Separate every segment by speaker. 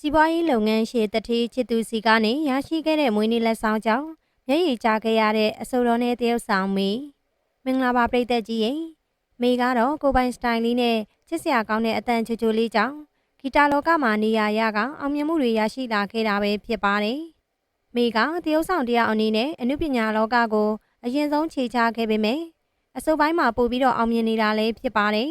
Speaker 1: စီးပွားရေးလုပ်ငန်းရှေ့တတိချစ်သူစီကနေရရှိခဲ့တဲ့မွေးနေ့လက်ဆောင်ကြောင့်မျက်ရည်ကျခဲ့ရတဲ့အဆိုတော်နဲ့တရုတ်ဆောင်မေမင်္ဂလာပါပရိသတ်ကြီးရေမေကတော့ကိုပိုင်စတိုင်လေးနဲ့ချစ်စရာကောင်းတဲ့အတန်ချိုချိုလေးကြောင့်ဂီတာလောကမှာနေရာရကအောင်မြင်မှုတွေရရှိလာခဲ့တာပဲဖြစ်ပါတယ်မေကတရုတ်ဆောင်တရားအနေနဲ့အနုပညာလောကကိုအရင်ဆုံးခြေချခဲ့ပေမယ့်အစိုးပိုင်းမှာပို့ပြီးတော့အောင်မြင်နေတာလည်းဖြစ်ပါတယ်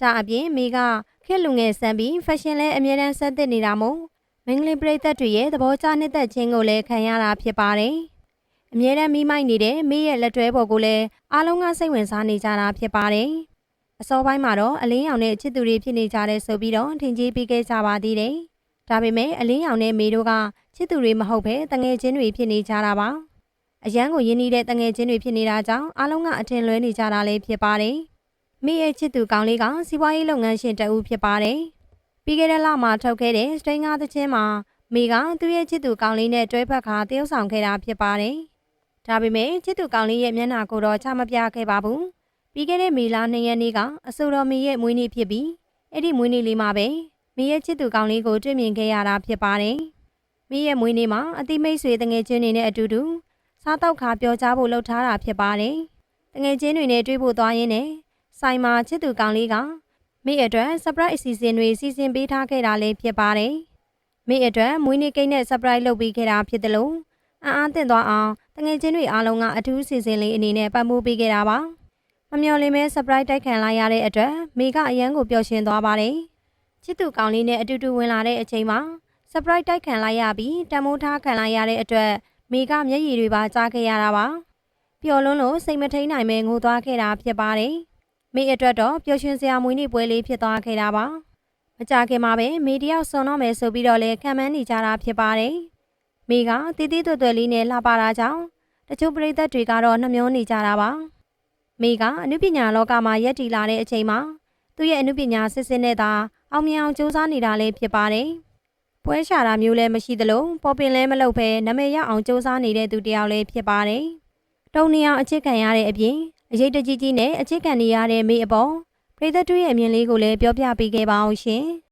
Speaker 1: ဒါအပြင်မေကခေတ်လူငယ်ဆန်ပြီးဖက်ရှင်လဲအမြဲတမ်းဆက်သစ်နေတာမို့မင်္ဂလိပရိသတ်တွေရဲ့သဘောကျနှစ်သက်ခြင်းကိုလည်းခံရတာဖြစ်ပါတယ်။အမြဲတမ်းမိမိုက်နေတဲ့မိရဲ့လက်တွဲပေါ်ကိုလည်းအားလုံးကစိတ်ဝင်စားနေကြတာဖြစ်ပါတယ်။အစောပိုင်းမှာတော့အလင်းရောင်နဲ့ချစ်သူတွေဖြစ်နေကြတဲ့ဆိုပြီးတော့ထင်ကြီးပြီးခဲ့ကြပါသေးတယ်။ဒါပေမဲ့အလင်းရောင်နဲ့မေတို့ကချစ်သူတွေမဟုတ်ဘဲတငယ်ချင်းတွေဖြစ်နေကြတာပါ။အရန်ကိုရင်းနှီးတဲ့တငယ်ချင်းတွေဖြစ်နေတာကြောင့်အားလုံးကအထင်လွဲနေကြတာလည်းဖြစ်ပါတယ်။ မိရဲ့ချစ်သူကောင်းလေးကစီးပွားရေးလုပ်ငန်းရှင်တဦးဖြစ်ပါတယ်။ပြီးခဲ့တဲ့လမှာထုတ်ခဲ့တဲ့စတိန်ကားသချင်းမှာမိကသူ့ရဲ့ချစ်သူကောင်းလေးနဲ့တွဲဖက်ခါတရုပ်ဆောင်ခဲ့တာဖြစ်ပါတယ်။ဒါပေမဲ့ချစ်သူကောင်းလေးရဲ့မျက်နှာကိုတော့ချမပြခဲ့ပါဘူး။ပြီးခဲ့တဲ့မေလ2ရက်နေ့ကအဆိုတော်မိရဲ့မွေးနေ့ဖြစ်ပြီးအဲ့ဒီမွေးနေ့လေးမှာပဲမိရဲ့ချစ်သူကောင်းလေးကိုတွေ့မြင်ခဲ့ရတာဖြစ်ပါတယ်။မိရဲ့မွေးနေ့မှာအတိမိတ်ဆွေတငယ်ချင်းတွေနဲ့အတူတူစားတောက်ခါပြောကြားဖို့လှုပ်ထားတာဖြစ်ပါတယ်။တငယ်ချင်းတွေနဲ့တွေ့ဖို့သွားရင်းနဲ့ ဆိုင်မှာချစ်သူကောင်းလေးကမိအတွက် surprise အစီအစဉ်တွေစီစဉ်ပေးထားခဲ့တာလည်းဖြစ်ပါတယ်။မိအတွက်မွေးနေ့ကိတ်နဲ့ surprise လုပ်ပေးခဲ့တာဖြစ်တယ်လို့အံ့အားသင့်သွားအောင်တငယ်ချင်းတွေအားလုံးကအထူးစီစဉ်လေးအနေနဲ့ပတ်မိုးပေးခဲ့တာပါ။မမျှော်လင့်မဲ surprise တိုက်ခံလိုက်ရတဲ့အတွက်မိကအရန်ကိုပျော်ရွှင်သွားပါတယ်။ချစ်သူကောင်းလေးနဲ့အတူတူဝင်လာတဲ့အချိန်မှာ surprise တိုက်ခံလိုက်ရပြီးတံမိုးထားခံလိုက်ရတဲ့အတွက်မိကမျက်ရည်တွေပါကြားခဲ့ရတာပါ။ပျော်လွန်းလို့စိတ်မထိန်နိုင်မဲငိုသွားခဲ့တာဖြစ်ပါတယ်။ မိအတွက်တော့ပျော်ရွှင်စရာမွေးနေ့ပွဲလေးဖြစ်သွားခဲ့တာပါမကြခင်မှာပဲမိတယောက်ဆွန်တော့မယ်ဆိုပြီးတော့လဲခံမှန်းနေကြတာဖြစ်ပါတယ်မိကတီးတီးတွယ်တွယ်လေးနဲ့လှပတာကြောင့်တချို့ပရိသတ်တွေကတော့နှမျောနေကြတာပါမိကအနုပညာလောကမှာရက်တည်လာတဲ့အချိန်မှာသူ့ရဲ့အနုပညာစစ်စစ်နဲ့သာအောင်မြင်အောင်ကြိုးစားနေတာလည်းဖြစ်ပါတယ်ပွဲရှာတာမျိုးလည်းမရှိသလိုပေါ်ပင်လည်းမလုပ်ဘဲနာမည်ရအောင်ကြိုးစားနေတဲ့သူတစ်ယောက်လည်းဖြစ်ပါတယ်တုံနေအောင်အချစ်ခံရတဲ့အပြင် အရေးတကြီးကြီးနဲ့အချစ်ခံနေရတဲ့မိအပေါ်ပရိသတ်တို့ရဲ့အမြင်လေးကိုလည်းပြောပြပေးခဲ့ပါအောင်ရှင်။